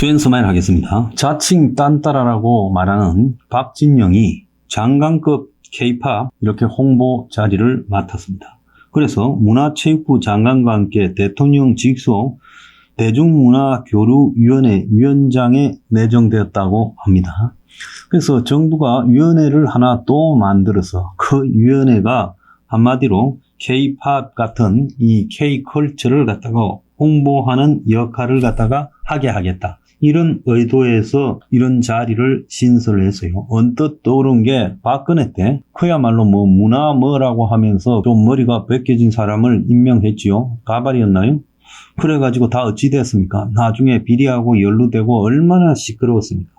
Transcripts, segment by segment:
수행스마일 하겠습니다. 자칭 딴따라라고 말하는 박진영이 장관급 K-팝 이렇게 홍보 자리를 맡았습니다. 그래서 문화체육부 장관과 함께 대통령 직속 대중문화교류위원회 위원장에 내정되었다고 합니다. 그래서 정부가 위원회를 하나 또 만들어서 그 위원회가 한마디로 K-팝 같은 이 K-컬처를 갖다가 홍보하는 역할을 갖다가 하게 하겠다. 이런 의도에서 이런 자리를 신설했어요. 언뜻 떠오른 게 박근혜 때 그야말로 뭐 문화 뭐라고 하면서 좀 머리가 벗겨진 사람을 임명했지요. 가발이었나요? 그래가지고 다 어찌 됐습니까? 나중에 비리하고 연루되고 얼마나 시끄러웠습니까?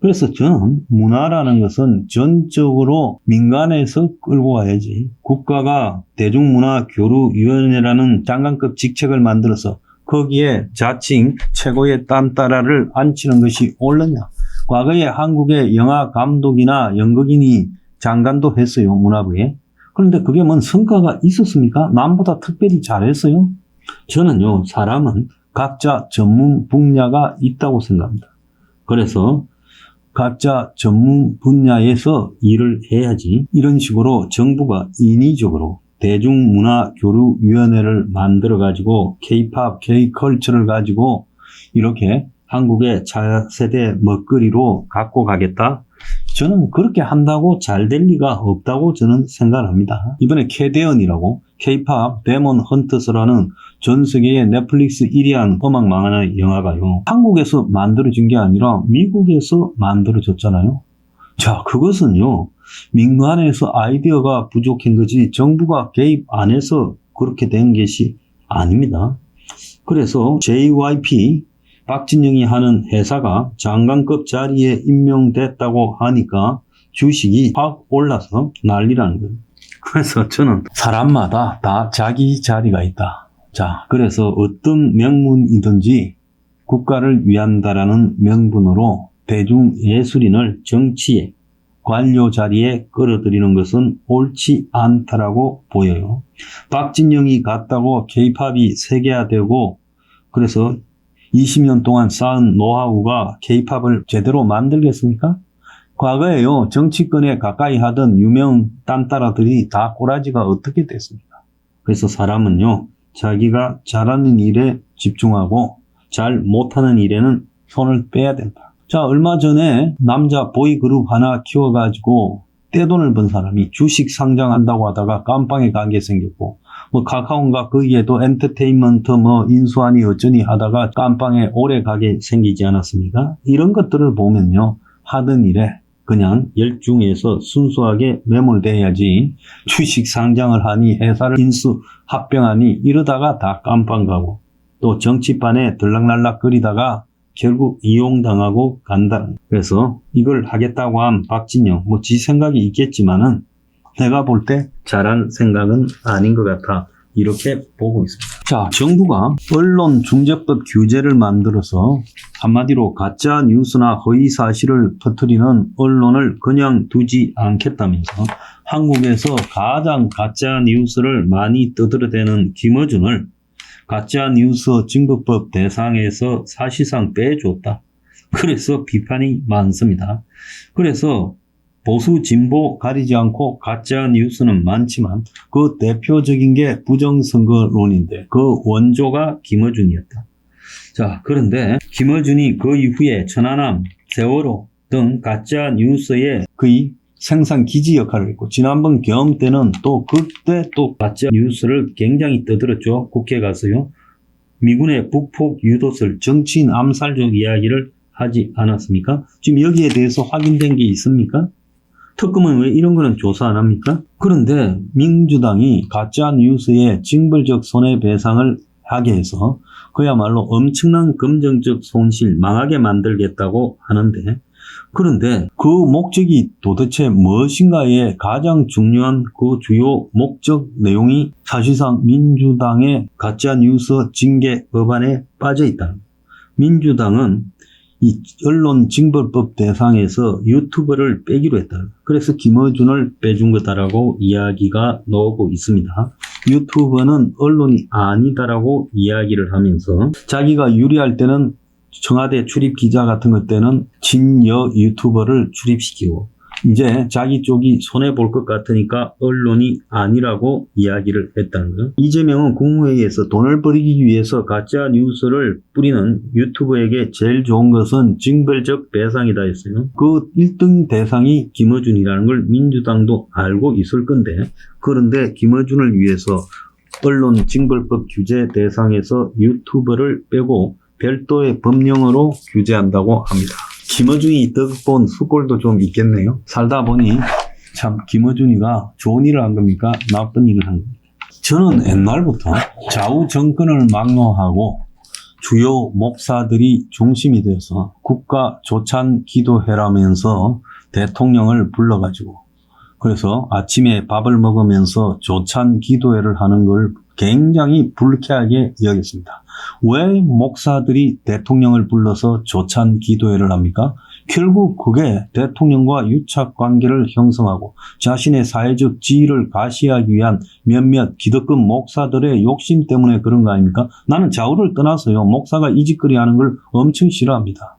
그래서 저는 문화라는 것은 전적으로 민간에서 끌고 와야지 국가가 대중문화교류위원회라는 장관급 직책을 만들어서 거기에 자칭 최고의 딴따라를 앉히는 것이 옳느냐. 과거에 한국의 영화 감독이나 연극인이 장관도 했어요. 문화부에. 그런데 그게 뭔 성과가 있었습니까? 남보다 특별히 잘했어요? 저는요, 사람은 각자 전문 분야가 있다고 생각합니다. 그래서 각자 전문 분야에서 일을 해야지 이런 식으로 정부가 인위적으로 대중문화교류위원회를 만들어 가지고 K-팝, K-컬처를 가지고 이렇게 한국의 차세대 먹거리로 갖고 가겠다. 저는 그렇게 한다고 잘 될 리가 없다고 저는 생각합니다. 이번에 캐대언이라고 K-팝 데몬 헌터스라는 전 세계의 넷플릭스 1위한 음악 망하는 영화가요. 한국에서 만들어진 게 아니라 미국에서 만들어졌잖아요. 자, 그것은요. 민간에서 아이디어가 부족한 거지 정부가 개입 안 해서 그렇게 된 것이 아닙니다. 그래서 JYP 박진영이 하는 회사가 장관급 자리에 임명됐다고 하니까 주식이 확 올라서 난리라는 거예요. 그래서 저는 사람마다 다 자기 자리가 있다. 자, 그래서 어떤 명문이든지 국가를 위한다라는 명분으로 대중 예술인을 정치에 관료 자리에 끌어들이는 것은 옳지 않다라고 보여요. 박진영이 갔다고 케이팝이 세계화되고 그래서 20년 동안 쌓은 노하우가 케이팝을 제대로 만들겠습니까? 과거에요 정치권에 가까이 하던 유명 딴따라들이 다 꼬라지가 어떻게 됐습니까? 그래서 사람은요 자기가 잘하는 일에 집중하고 잘 못하는 일에는 손을 빼야 된다. 자, 얼마 전에 남자 보이그룹 하나 키워가지고 떼돈을 번 사람이 주식 상장한다고 하다가 깜빵에 가게 생겼고, 뭐 카카오인가 거기에도 엔터테인먼트 뭐 인수하니 어쩌니 하다가 깜빵에 오래 가게 생기지 않았습니까? 이런 것들을 보면요. 하던 일에 그냥 열중해서 순수하게 매몰돼야지 주식 상장을 하니 회사를 인수 합병하니 이러다가 다 깜빵 가고 또 정치판에 들락날락 거리다가 결국 이용당하고 간다. 그래서 이걸 하겠다고 한 박진영, 뭐 지 생각이 있겠지만은 내가 볼 때 잘한 생각은 아닌 것 같아. 이렇게 보고 있습니다. 자, 정부가 언론 중재법 규제를 만들어서 한마디로 가짜 뉴스나 허위 사실을 퍼뜨리는 언론을 그냥 두지 않겠다면서 한국에서 가장 가짜 뉴스를 많이 떠들어대는 김어준을 가짜 뉴스 증거법 대상에서 사실상 빼줬다. 그래서 비판이 많습니다. 그래서 보수 진보 가리지 않고 가짜 뉴스는 많지만 그 대표적인 게 부정선거론인데 그 원조가 김어준이었다. 자, 그런데 김어준이 그 이후에 천안함, 세월호 등 가짜 뉴스의 거의 생산 기지 역할을 했고 지난번 경험 때는 또 그때 또 가짜 뉴스를 굉장히 떠들었죠. 국회 가서요. 미군의 북폭 유도설 정치인 암살적 이야기를 하지 않았습니까? 지금 여기에 대해서 확인된 게 있습니까? 특검은 왜 이런 거는 조사 안 합니까? 그런데 민주당이 가짜 뉴스의 징벌적 손해배상을 하게 해서 그야말로 엄청난 금정적 손실 망하게 만들겠다고 하는데 그런데 그 목적이 도대체 무엇인가에 가장 중요한 그 주요 목적 내용이 사실상 민주당의 가짜 뉴스 징계 법안에 빠져 있다. 민주당은 이 언론 징벌법 대상에서 유튜버를 빼기로 했다. 그래서 김어준을 빼준 거다라고 이야기가 나오고 있습니다. 유튜버는 언론이 아니다라고 이야기를 하면서 자기가 유리할 때는 청와대 출입 기자 같은 것 때는 진여 유튜버를 출입시키고 이제 자기 쪽이 손해 볼 것 같으니까 언론이 아니라고 이야기를 했다는 거예요. 이재명은 국무회의에서 돈을 벌이기 위해서 가짜 뉴스를 뿌리는 유튜버에게 제일 좋은 것은 징벌적 배상이다 했어요. 그 1등 대상이 김어준이라는 걸 민주당도 알고 있을 건데 그런데 김어준을 위해서 언론 징벌법 규제 대상에서 유튜버를 빼고 별도의 법령으로 규제한다고 합니다. 김어준이 떡본 수꼴도 좀 있겠네요. 살다 보니 참 김어준이가 좋은 일을 한 겁니까? 나쁜 일을 한 겁니까? 저는 옛날부터 좌우 정권을 막론하고 주요 목사들이 중심이 돼서 국가 조찬 기도회라면서 대통령을 불러가지고 그래서 아침에 밥을 먹으면서 조찬 기도회를 하는 걸 굉장히 불쾌하게 여겼습니다. 왜 목사들이 대통령을 불러서 조찬 기도회를 합니까? 결국 그게 대통령과 유착 관계를 형성하고 자신의 사회적 지위를 가시하기 위한 몇몇 기득권 목사들의 욕심 때문에 그런 거 아닙니까? 나는 좌우를 떠나서요. 목사가 이 짓거리 하는 걸 엄청 싫어합니다.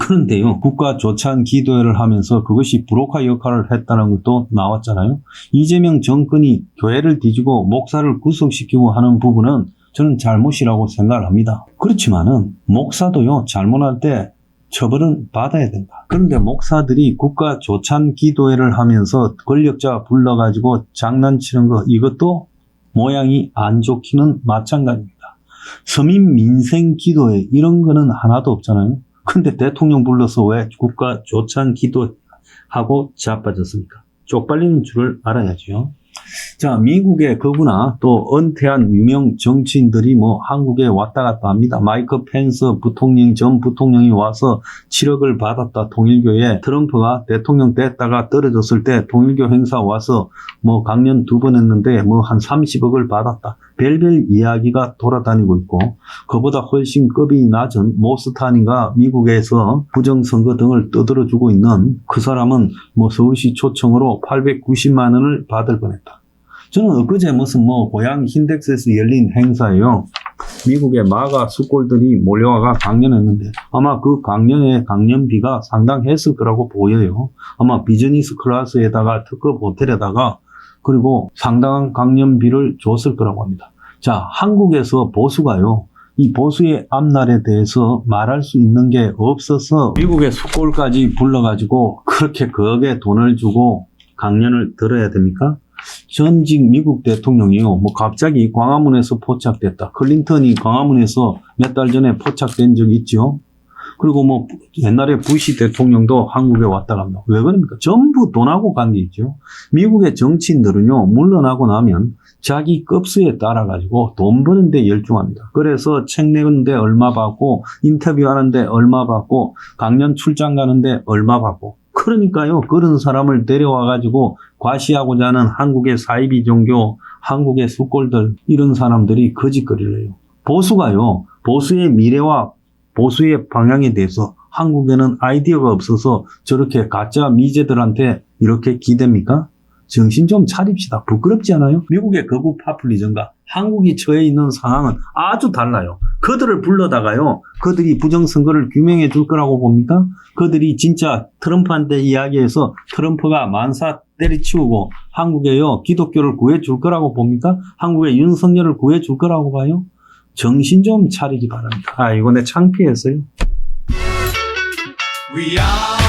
그런데요, 국가 조찬 기도회를 하면서 그것이 브로커 역할을 했다는 것도 나왔잖아요. 이재명 정권이 교회를 뒤지고 목사를 구속시키고 하는 부분은 저는 잘못이라고 생각을 합니다. 그렇지만은 목사도요, 잘못할 때 처벌은 받아야 된다. 그런데 목사들이 국가 조찬 기도회를 하면서 권력자 불러가지고 장난치는 거 이것도 모양이 안 좋기는 마찬가지입니다. 서민 민생 기도회 이런 거는 하나도 없잖아요. 근데 대통령 불러서 왜 국가 조찬 기도하고 자빠졌습니까? 쪽팔리는 줄을 알아야죠. 자, 미국의 거구나 또 은퇴한 유명 정치인들이 뭐 한국에 왔다 갔다 합니다. 마이크 펜스 부통령, 전 부통령이 와서 7억을 받았다, 통일교에. 트럼프가 대통령 됐다가 떨어졌을 때 통일교 행사 와서 뭐 강연 두 번 했는데 뭐 한 30억을 받았다. 별별 이야기가 돌아다니고 있고, 그보다 훨씬 급이 낮은 모스탄인가 미국에서 부정선거 등을 떠들어주고 있는 그 사람은 뭐 서울시 초청으로 890만 원을 받을 뻔했다. 저는 엊그제 무슨 뭐 고향 흰덱스에서 열린 행사예요. 미국의 마가 수골들이 몰려와가 강연했는데 아마 그 강연의 강연비가 상당했을 거라고 보여요. 아마 비즈니스 클래스에다가 특급 호텔에다가 그리고 상당한 강연비를 줬을 거라고 합니다. 자, 한국에서 보수가요. 이 보수의 앞날에 대해서 말할 수 있는 게 없어서 미국의 숙골까지 불러가지고 그렇게 거기에 돈을 주고 강연을 들어야 됩니까? 전직 미국 대통령이요. 뭐 갑자기 광화문에서 포착됐다. 클린턴이 광화문에서 몇 달 전에 포착된 적 있죠. 그리고 뭐 옛날에 부시 대통령도 한국에 왔다 갑니다. 왜 그럽니까? 전부 돈하고 관계 있죠. 미국의 정치인들은요. 물러나고 나면 자기 급수에 따라 가지고 돈 버는데 열중합니다. 그래서 책 내는데 얼마 받고 인터뷰하는데 얼마 받고 강연 출장 가는데 얼마 받고 그러니까요. 그런 사람을 데려와 가지고 과시하고자 하는 한국의 사이비 종교, 한국의 숙골들 이런 사람들이 거짓거리를 해요. 보수가요. 보수의 미래와 보수의 방향에 대해서 한국에는 아이디어가 없어서 저렇게 가짜 미제들한테 이렇게 기댑니까? 정신 좀 차립시다. 부끄럽지 않아요? 미국의 거부 파퓰리즘과 한국이 처해 있는 상황은 아주 달라요. 그들을 불러다가요. 그들이 부정선거를 규명해 줄 거라고 봅니까? 그들이 진짜 트럼프한테 이야기해서 트럼프가 만사 때리치우고 한국에요. 기독교를 구해 줄 거라고 봅니까? 한국의 윤석열을 구해 줄 거라고 봐요? 정신 좀 차리기 바랍니다. 아, 이거 내 창피했어요. We are